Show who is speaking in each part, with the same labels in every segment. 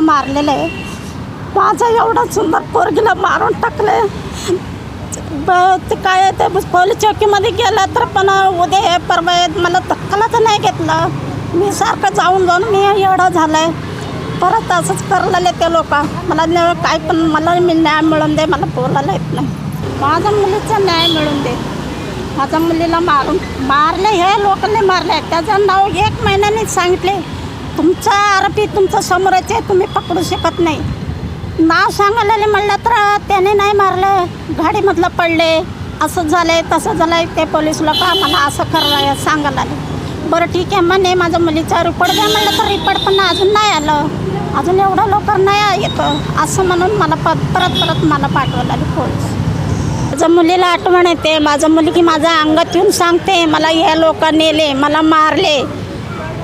Speaker 1: मारलेलं. आहे माझं एवढं सुंदर पोरगीला मारून टाकले ते काय ते पोलीस चौकीमध्ये गेलं तर पण उद्या हे परवा मला धक्काला तर नाही घेतलं. मी सारखं जाऊन जाऊन मी एवढं झालं आहे परत असंच करलेले ते लोक. मला काय पण मला मी न्याय मिळून दे मला बोलायला येत नाही. माझ्या मुलीचा न्याय मिळून दे. माझ्या मुलीला मारून मारले हे लोकांनी मारले. त्याचं नाव एक महिन्याने सांगितले. तुमचा आरोपी तुमचं समोरच आहे तुम्ही पकडू शकत नाही. नाव सांगायला म्हणलं तर त्याने नाही मारलं. गाडीमधलं पडले. असं झालंय तसं झालंय. ते पोलीस लोक आम्हाला असं करायला सांगायला आले. बरं ठीक आहे म्हणे माझ्या मुलीचा रिपोर्ट द्या म्हणलं तर रिपोर्ट पण अजून नाही आलं. अजून एवढं लवकर नाही येतं. असं म्हणून मला प परत परत मला पाठवायला आले पोलीस. माझ्या मुलीला आठवण येते. माझं मुलगी माझ्या अंगात येऊन सांगते मला या लोकं नेले मला मारले.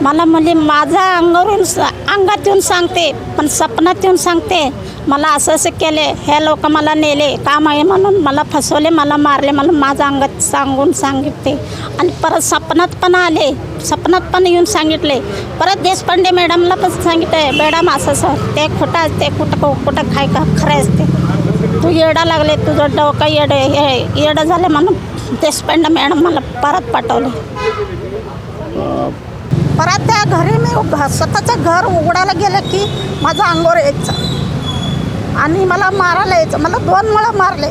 Speaker 1: मला म्हणजे माझ्या अंगावरून स- अंगात येऊन सांगते पण सपनात येऊन सांगते. मला असं असं केले हे लोक मला नेले काम आहे म्हणून मला फसवले मला मारले मला माझ्या अंगात सांगून सांगितले. आणि परत सपनात पण आले सपनात पण येऊन सांगितले. परत देशपांडे मॅडमला पण सांगितलं मॅडम असं सर ते खोटं असते कुठं कुठं काय का खरं असते तू येडा लागले तुझं डोकं येडं हे येडं झालं म्हणून देशपांडे मॅडम मला परत पाठवले. परत त्या घरी मी स्वतःचं घर उघडायला गेलं की माझं अंगावर यायचं आणि मला मारायला यायचं. मला दोन वेळा मारले.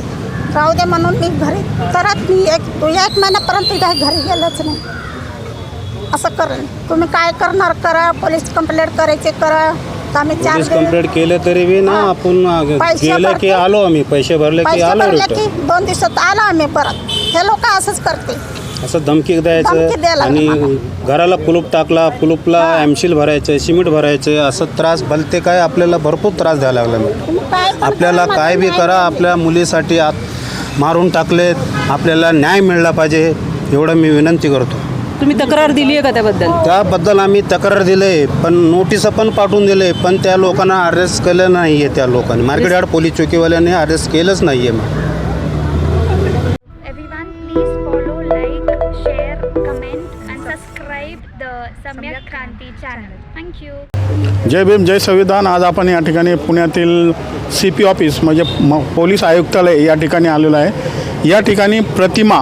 Speaker 1: राहू दे म्हणून मी घरी तरत मी एक एक महिन्यापर्यंत काय घरी गेलंच नाही. असं करेन तुम्ही काय करणार? करा. पोलीस कंप्लेंट करायचे करा. आम्ही
Speaker 2: कंप्लेंट केलं तरी बी ना. आपण की. आलो आम्ही. पैसे भरले की आलो
Speaker 1: भरले की
Speaker 2: रिटर्न
Speaker 1: दोन दिवसात आलो आम्ही परत. हे लोक असंच करते
Speaker 2: असं धमकी
Speaker 1: धमकी
Speaker 2: द्यायचं
Speaker 1: द्यायला
Speaker 2: आणि घराला कुलूप टाकला कुलूपला. एमशील भरायचं सिमेंट भरायचं असं त्रास भलते काय आपल्याला भरपूर त्रास द्यायला लागला.
Speaker 1: काय पण
Speaker 2: आपल्याला
Speaker 1: करा,
Speaker 2: काय बी करा. आपल्या मुलीसाठी आत मारून टाकलेत आपल्याला न्याय मिळला पाहिजे एवढं मी विनंती करतो.
Speaker 3: तुम्ही तक्रार दिली आहे का त्याबद्दल?
Speaker 2: त्याबद्दल आम्ही तक्रार दिले पण नोटीस पण पाठवून दिले पण त्या लोकांना अरेस्ट केलं नाही आहे त्या लोकांनी. मार्केट यार्ड पोलीस चौकीवाल्यांनी अरेस्ट केलंच नाही आहे
Speaker 4: जय भीम जय संविधान. आज आपण या ठिकाणी पुण्यातील सी पी ऑफिस म्हणजे म पोलीस आयुक्तालय या ठिकाणी आलेलं आहे. या ठिकाणी प्रतिमा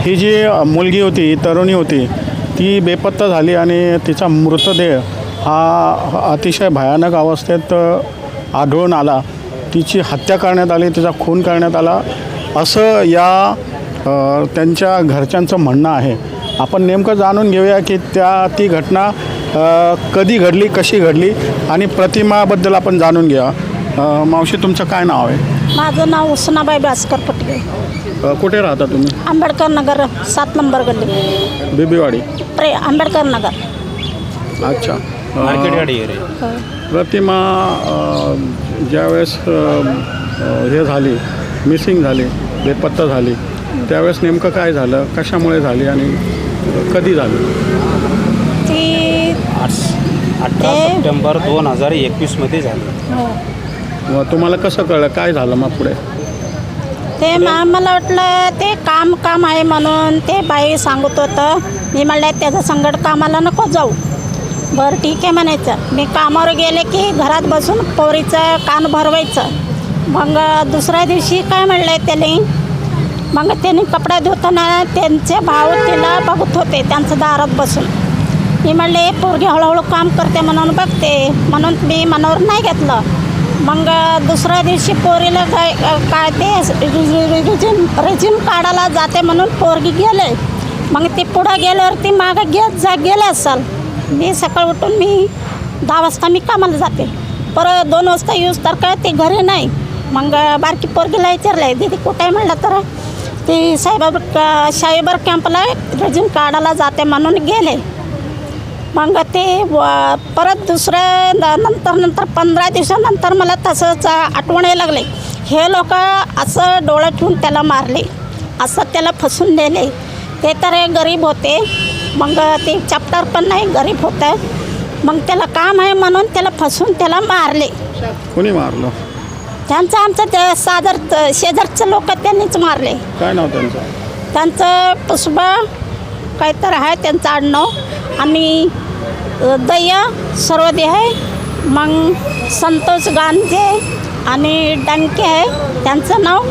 Speaker 4: ही जी मुलगी होती तरुणी होती ती बेपत्ता झाली आणि तिचा मृतदेह हा अतिशय भयानक अवस्थेत आढळून आला. तिची हत्या करण्यात आली तिचा खून करण्यात आला. असं या त्यांच्या घरच्यांचं म्हणणं आहे. आपण नेमकं जाणून घेऊया की त्या ती घटना कधी घडली कशी घडली आणि प्रतिमाबद्दल आपण जाणून घ्या. मावशी तुमचं काय नाव आहे?
Speaker 1: माझं नाव उसनाबाई भास्कर पटके
Speaker 4: अ, कुठे राहता तुम्ही?
Speaker 1: आंबेडकर नगर सात नंबर गल्ली.
Speaker 4: बिबीवाडी.
Speaker 1: प्रे आंबेडकर नगर.
Speaker 4: अच्छा.
Speaker 2: मार्केट
Speaker 1: होय.
Speaker 4: प्रतिमा अ, ज्यावेळेस अ, अ, हे झाली मिसिंग झाली बेपत्ता झाली त्यावेळेस नेमकं काय झालं कशामुळे झाली आणि कधी झाली?
Speaker 1: ती
Speaker 2: अठरा
Speaker 1: ते-
Speaker 2: सप्टेंबर दोन हजार एकवीसमध्ये झालं.
Speaker 1: हो.
Speaker 4: व तुम्हाला कसं कळलं? काय झालं मग पुढे?
Speaker 1: ते मा- मला वाटलं ते काम काम आहे म्हणून ते बाई सांगत होतं. मी म्हणलं त्याचं संकट कामाला नको जाऊ. बरं ठीक आहे म्हणायचं. मी कामावर गेले की घरात बसून पोरीचं कान भरवायचं. मग दुसऱ्या दिवशी काय म्हणलं त्याने मग त्यांनी कपडे धुताना त्यांचे भाऊ तिला बघत होते त्यांचं दारात बसून. मी म्हणले पोरगी हळूहळू काम करते म्हणून बघते. म्हणून मी मनावर नाही घेतलं. मग दुसऱ्या दिवशी पोरीला काय काय ते रिझिम रिझिम काढायला जाते म्हणून पोरगी गेले. मग ती पुढं गेल्यावर ती मागं घेत जा गेले असाल. मी सकाळ उठून मी दहा वाजता मी कामाला जाते. परत दोन वाजता यूज तर काय ते घरी नाही. मग बारकी पोरगीला विचारलं दीदी कुठे म्हणलं तर ती साहेबाबर साहेबर कॅम्पला रिझिम काढायला जाते म्हणून गेले. मग ते व- परत दुसऱ्या नंतर नंतर पंधरा दिवसानंतर मला तसंच आठवण यायला लागले. हे लोक असं डोळं ठेवून त्याला मारले. असं त्याला फसून नेले. ते तर हे गरीब होते. मग ते चॅप्टर पण नाही गरीब होतं. मग त्याला काम आहे म्हणून त्याला फसून त्याला मारले.
Speaker 4: कोणी मारलं?
Speaker 1: त्यांचं आमचं ते सादर शेजारचं लोक त्यांनीच मारले.
Speaker 4: काय नाव त्यांचं?
Speaker 1: त्यांचं पुष्पा काहीतरी आहे त्यांचं आडनाव. आणि दया सर्वदे आहे मग संतोष गांजे आणि डंके आहे त्यांचं नाव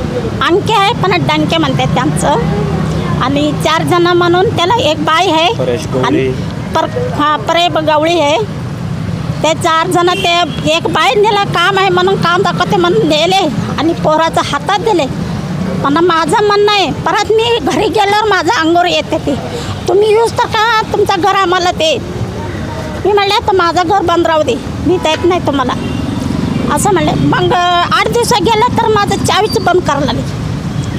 Speaker 1: अंके आहे पण डंके म्हणतात त्यांचं. आणि चार जण म्हणून त्याला एक बाई आहे. आणि पर हां परेब गवळी आहे. ते चार जण ते एक बाई नेला काम आहे म्हणून काम दाखवते म्हणून नेले आणि पोराच्या हातात दिले. पण माझं म्हणणं आहे परत मी घरी गेल्यावर माझं अंगोर येते ते. तुम्ही यूज तर का तुमचं घर आम्हाला ते मी म्हणले तर माझं घर बंद राहू दे. मी देत नाही तुम्हाला. असं म्हणले. मग आठ दिवसात गेलं तर माझं चावीच बंद करा लागली.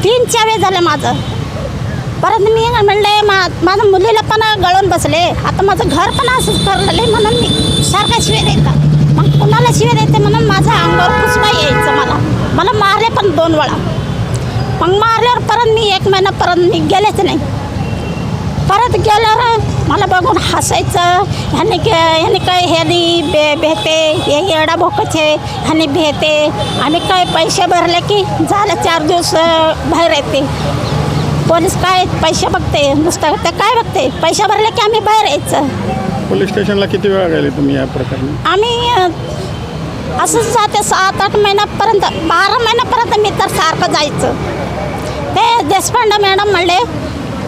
Speaker 1: तीन चावे झाले माझं. परत मी म्हणले मा माझ्या मुलीला पण गळून बसले. आता माझं घर पण असंच करलेलं म्हणून मी सारखा शिवे देतात मग कुणाला शिवे देते म्हणून माझं अंगावर पुसवा यायचं मला. मला मारले पण दोन वेळा. मग मारल्यावर परत मी एक महिना परत मी गेलेच नाही. परत गेल्यावर मला बघून हसायचं ह्याने ह्याने काय ह्यानी बे भेटे हे येडा भोकचे ह्याने भेटे. आणि काय पैसे भरले की झालं चार दिवस बाहेर येते. पोलीस काय पैसे बघते नुसतं ते काय बघते? पैसे भरले की आम्ही बाहेर यायचं.
Speaker 4: पोलीस स्टेशनला किती वेळा गेले तुम्ही या प्रकरणी?
Speaker 1: आम्ही असंच जाते सात आठ महिन्यापर्यंत बारा महिन्यापर्यंत मी तर सारखं जायचं. ते देशपांडे मॅडम म्हणले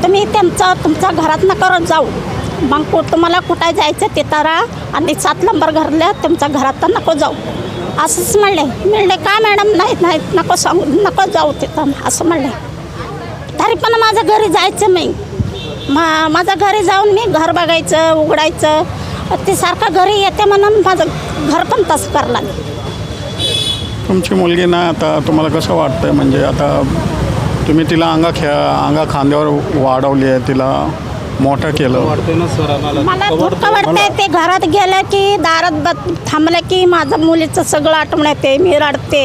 Speaker 1: तुम्ही त्यांचं तुमच्या घरात न करत जाऊ. मग कु तुम्हाला कुठं जायचं तिथं राहा आणि सात नंबर घरल्या तुमच्या घरात तर नको जाऊ. असंच म्हणले. म्हणले का मॅडम? नाही नाही नको सांगू नको जाऊ तिथं. असं म्हणले. तरी पण माझं घरी जायचं नाही मा माझ्या घरी जाऊन मी घर बघायचं उघडायचं. ते सारखं घरी येते म्हणून माझं घर पण तसं लागलं.
Speaker 4: तुमची मुलगी ना आता तुम्हाला कसं वाटतंय? म्हणजे आता तुम्ही तिला अंगा खेळा अंगा खांद्यावर वाढवली आहे तिला मोठं केलं.
Speaker 2: वाटते ना सर आम्हाला?
Speaker 1: मला दुःख वाटतंय? ते घरात गेलं की दारात बत थांबलं की माझं मुलीचं सगळं आठवण येते मी रडते.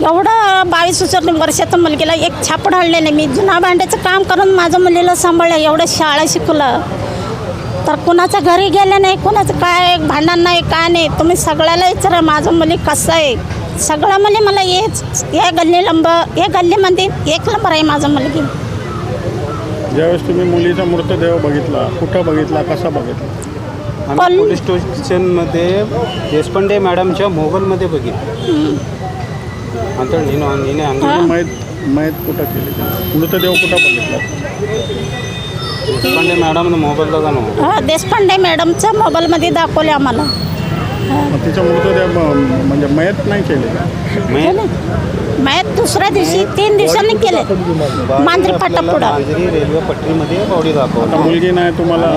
Speaker 1: एवढं बावीस वर्षाचं मुलगीला एक छापड हळले नाही मी जुना भांड्याचं काम करून माझ्या मुलीला सांभाळलं एवढं शाळा शिकलं तर कुणाच्या घरी गेलं नाही कुणाचं काय भांडण नाही काय नाही. तुम्ही सगळ्याला विचारा माझं मुली कसं आहे? सगळं मुली मला हेच या गल्ली लंब या गल्लीमध्ये एक नंबर आहे माझं मुलगी.
Speaker 4: ज्यावेळेस तुम्ही मुलीचा मृतदेह बघितला कुठं बघितला कसा बघितला?
Speaker 2: आम्ही पोलीस स्टेशनमध्ये देशपांडे मॅडमच्या मोबाईलमध्ये बघितलं. आता हिने हिने अंग.
Speaker 4: मयत मयत कुठं केली? मृतदेह कुठं बघितला?
Speaker 2: देशपांडे मॅडमनं मोबाईलला जाणं
Speaker 1: हा देशपांडे मॅडमच्या मोबाईलमध्ये दाखवले आम्हाला.
Speaker 4: मग मृतदेह म्हणजे मयत नाही केले
Speaker 1: मॅच दुसऱ्या दिवशी तीन दिवसांनी केले. मांजरी
Speaker 2: मांजरी रेल्वे पट्टीमध्ये बॉडी
Speaker 4: आता मुलगी नाही तुम्हाला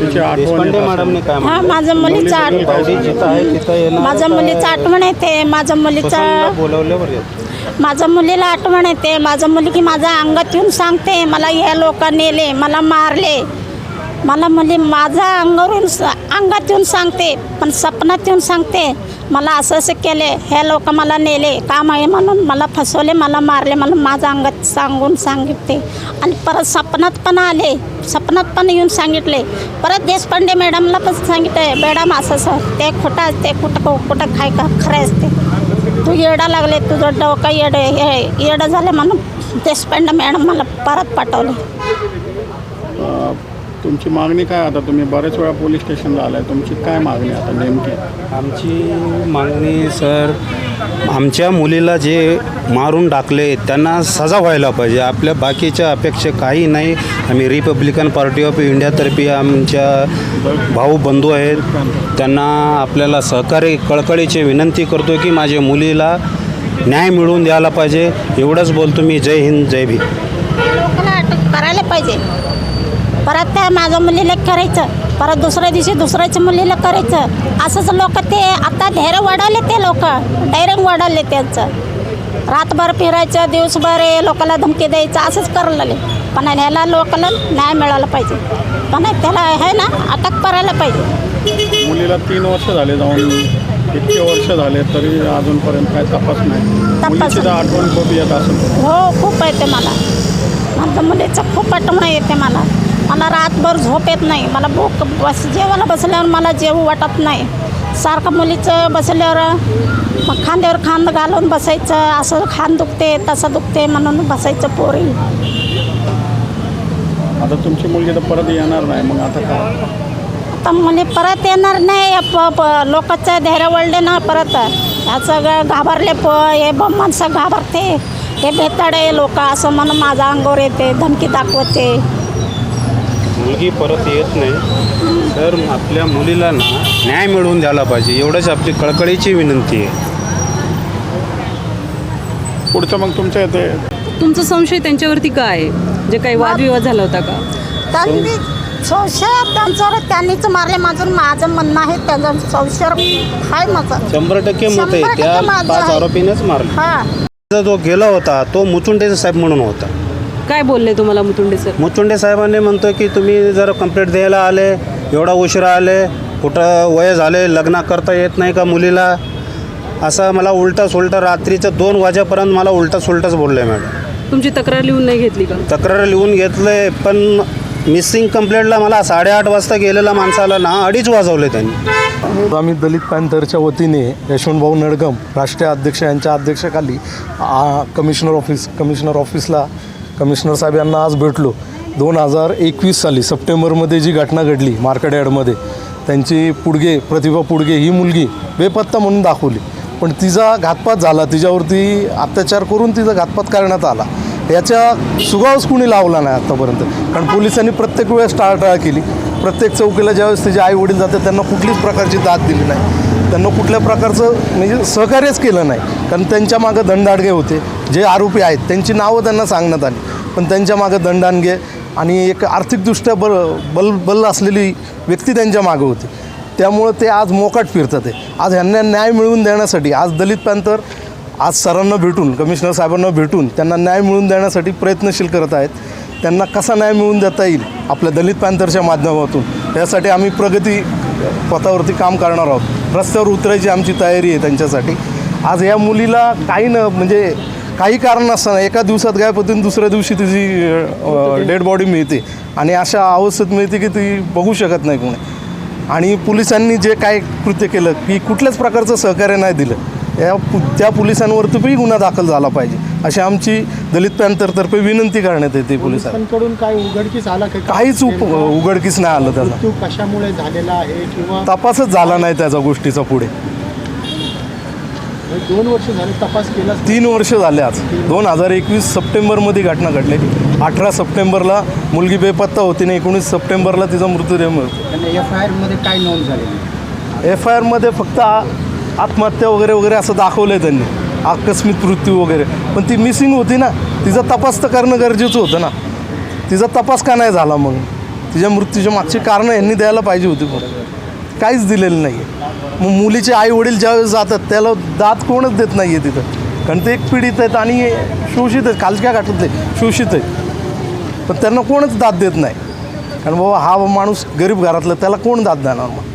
Speaker 4: तिची आठवण
Speaker 2: देशपांडे
Speaker 4: येत
Speaker 2: मॅडमने
Speaker 4: असेल.
Speaker 2: काय
Speaker 1: हा
Speaker 2: म्हटलं?
Speaker 1: माझ्या मुलीचं आठ
Speaker 2: बॉडी जिथं आहे तिथं येणार
Speaker 1: माझ्या मुलीचं आठवण येते. माझ्या मुलीचं
Speaker 2: बोलवल्यावर येत.
Speaker 1: माझ्या मुलीला आठवण येते. माझ्या मुलगी माझ्या अंगात येऊन सांगते मला ह्या लोकं नेले मला मारले. मला मुली माझ्या अंगावर येऊन स- अंगात येऊन सांगते पण सपनात येऊन सांगते मला असं असं केले हे लोक मला नेले काम आहे म्हणून मला फसवले मला मारले मला माझ्या अंगात सांगून सांगितले. आणि परत सपनात पण आले सपनात पण येऊन सांगितले. परत देशपांडे मॅडमला पण सांगितले मॅडम असं असं ते खोटं असते कुठं कुठं काय का खरं असते तू येडा लागले तुझं डोका येडं हे येडं झालं म्हणून देशपांडे मॅडम मला परत पाठवले.
Speaker 4: तुमची मागणी काय आता? तुम्ही बरेच वेळा पोलीस स्टेशनला आलाय. तुमची काय मागणी आता नेमकी?
Speaker 2: आमची मागणी सर आमच्या मुलीला जे मारून टाकले त्यांना सजा व्हायला पाहिजे. आपल्या बाकीच्या अपेक्षा काही नाही. आम्ही रिपब्लिकन पार्टी ऑफ इंडियातर्फे आमच्या भाऊ बंधू आहेत. त्यांना आपल्याला सहकार्य कळकळीची विनंती करतो की माझ्या मुलीला न्याय मिळवून द्यायला पाहिजे. एवढंच बोलतो मी. जय हिंद जय
Speaker 1: अटक करायला पाहिजे. परत त्या माझ्या मुलीला करायचं. परत दुसऱ्या दिवशी दुसऱ्याच्या मुलीला करायचं. असंच लोक ते आता धैर्य वाढवले ते लोक. डायरेक्ट वाढवले त्यांचं. रातभर फिरायचं दिवसभर हे लोकांना धमकी द्यायचं असंच करायला लागले पण ह्याला लोकांना न्याय मिळाला पाहिजे. पण त्याला आहे ना अटक करायला पाहिजे.
Speaker 4: मुलीला तीन वर्ष झाले जाऊन इतके वर्ष झाले तरी अजूनपर्यंत काय तपास नाही. आठवण खूप येत असेल.
Speaker 1: हो खूप येते मला. माझ्या मुलीचं खूप आठवण येते मला. मला रातभर झोप येत नाही. मला भूक बस जेवायला बसल्यावर मला जेवू वाटत नाही. सारखं मुलीचं बसल्यावर मग खांद्यावर खांद घालून बसायचं असं खांद दुखते तसं दुखते म्हणून बसायचं पोरी.
Speaker 4: आता तुमची मुलगी तर परत येणार नाही मग आता काय?
Speaker 1: आता मुली परत येणार नाही प प- लोकांचं धैर्य वळले ना परत. या सगळं घाबरले प हे ब- माणसं घाबरते. हे भेताडे लोक असं म्हणून माझ्या अंगावर येते धमकी दाखवते.
Speaker 2: मुलगी परत येत नाही तर आपल्या मुलीला ना न्याय मिळवून द्यायला पाहिजे. एवढंच आपली कळकळीची विनंती आहे.
Speaker 4: पुढचं मग तुमच्या इथे?
Speaker 3: तुमचा संशय त्यांच्यावरती काय आहे? जे काही वादविवाद झाला होता का?
Speaker 1: त्यांनी संशय त्यांच्यावर त्यांनीच मारले. माझं माझं म्हणणं आहे त्याचं संशय आहे माझं.
Speaker 2: शंभर टक्के मत आहे.
Speaker 1: टक्के
Speaker 2: त्या
Speaker 1: माझं
Speaker 2: पाच
Speaker 1: आहे.
Speaker 2: आरोपीनेच मारले.
Speaker 1: हां.
Speaker 2: जो गेला होता तो मुचुंडे साहेब म्हणून होता.
Speaker 3: काय बोलले तुम्हाला मुतुंडे सर?
Speaker 2: मुचुंडे साहेबांनी म्हणतो की तुम्ही जर कंप्लेंट द्यायला आले एवढा उशिरा आले कुठं वय झाले लग्न करता येत नाही का मुलीला? असं मला उलटा सुलटा रात्रीचं दोन वाजेपर्यंत मला उलटा सुलटाच बोललं आहे मॅडम.
Speaker 3: तुमची तक्रार लिहून नाही घेतली का?
Speaker 2: तक्रार लिहून घेतलं पण मिसिंग कंप्लेंटला मला साडेआठ वाजता गेलेल्या माणसाला ना अडीच वाजवले त्यांनी.
Speaker 5: आम्ही दलित पॅन्थरच्या वतीने यशवंतभाऊ नडगम राष्ट्रीय अध्यक्ष यांच्या अध्यक्षाखाली आ, कमिशनर ऑफिस कमिशनर ऑफिसला कमिशनर साहेब यांना आज भेटलो. दोन हजार एकवीस साली सप्टेंबरमध्ये जी घटना घडली मार्केट यार्डमध्ये त्यांची पुडगे प्रतिभा पुडगे ही मुलगी बेपत्ता म्हणून दाखवली. पण तिचा घातपात झाला तिच्यावरती अत्याचार करून तिचा घातपात करण्यात आला. याच्या सुगावच कुणी लावला नाही आत्तापर्यंत कारण पोलिसांनी प्रत्येक वेळेस टाळटाळ केली. प्रत्येक चौकीला ज्यावेळेस तिचे आई वडील जातात त्यांना कुठलीच प्रकारची दाद दिली नाही. त्यांना कुठल्या प्रकारचं म्हणजे सहकार्यच केलं नाही. कारण त्यांच्या मागं दंडाडगे होते. जे आरोपी आहेत त्यांची नावं त्यांना सांगण्यात आली. पण त्यांच्या मागं दंडाणगे आणि एक आर्थिकदृष्ट्या बल बल बल असलेली व्यक्ती त्यांच्या मागं होती. त्यामुळं ते आज मोकाट फिरतात आहे आज ह्यांना न्याय मिळवून देण्यासाठी आज दलित पॅंथर आज सरांना भेटून कमिशनर साहेबांना भेटून त्यांना न्याय मिळवून देण्यासाठी प्रयत्नशील करत आहेत. त्यांना कसा न्याय मिळवून देता येईल आपल्या दलित पॅंथरच्या माध्यमातून? यासाठी आम्ही प्रगती पथावरती काम करणार आहोत. रस्त्यावर उतरायची आमची तयारी आहे त्यांच्यासाठी. आज या मुलीला काही न म्हणजे काही कारण असताना एका दिवसात गायब होते दुसऱ्या दिवशी तिची डेड बॉडी मिळते. आणि अशा अवस्थेत मिळते की ती बघू शकत नाही कोणी. आणि पोलिसांनी जे काय कृत्य केलं की कुठल्याच प्रकारचं सहकार्य नाही दिलं. या त्या पोलिसांवरती गुन्हा दाखल झाला पाहिजे. अशी आमची दलित पॅन्थरतर्फे विनंती करण्यात येते
Speaker 6: पोलिसांकडून काय उघडकीस आला काही
Speaker 5: काहीच उप उघडकीस नाही आलं त्याचा.
Speaker 6: कशामुळे झालेला आहे किंवा
Speaker 5: तपासच झाला नाही त्याचा गोष्टीचा पुढे.
Speaker 6: दोन वर्ष झाले तपास केला
Speaker 5: तीन वर्ष झाले आज. दोन हजार एकवीस सप्टेंबरमध्ये घटना घडलेली अठरा सप्टेंबरला मुलगी बेपत्ता होती आणि एकोणीस सप्टेंबरला तिचा मृतदेह मिळतो.
Speaker 6: एफ आय आरमध्ये काय नोंद झाली?
Speaker 5: एफ आय आरमध्ये फक्त आत्महत्या वगैरे वगैरे असं दाखवलं आहे त्यांनी. आकस्मिक मृत्यू वगैरे. पण ती मिसिंग होती ना तिचा तपास तर करणं गरजेचं होतं ना. तिचा तपास का नाही झाला मग? तिच्या मृत्यूच्या मागची कारणं यांनी द्यायला पाहिजे होती पण काहीच दिलेलं नाही आहे मग मुलीचे आई वडील ज्यावेळेस जातात त्याला दात कोणच देत नाही आहे तिथं. कारण ते एक पीडित आहेत आणि शोषित आहेत खालच्या घाटातले शोषित आहेत. पण त्यांना कोणच दाद देत नाही. कारण बाबा हा माणूस गरीब घरातला त्याला कोण दाद देणार मग?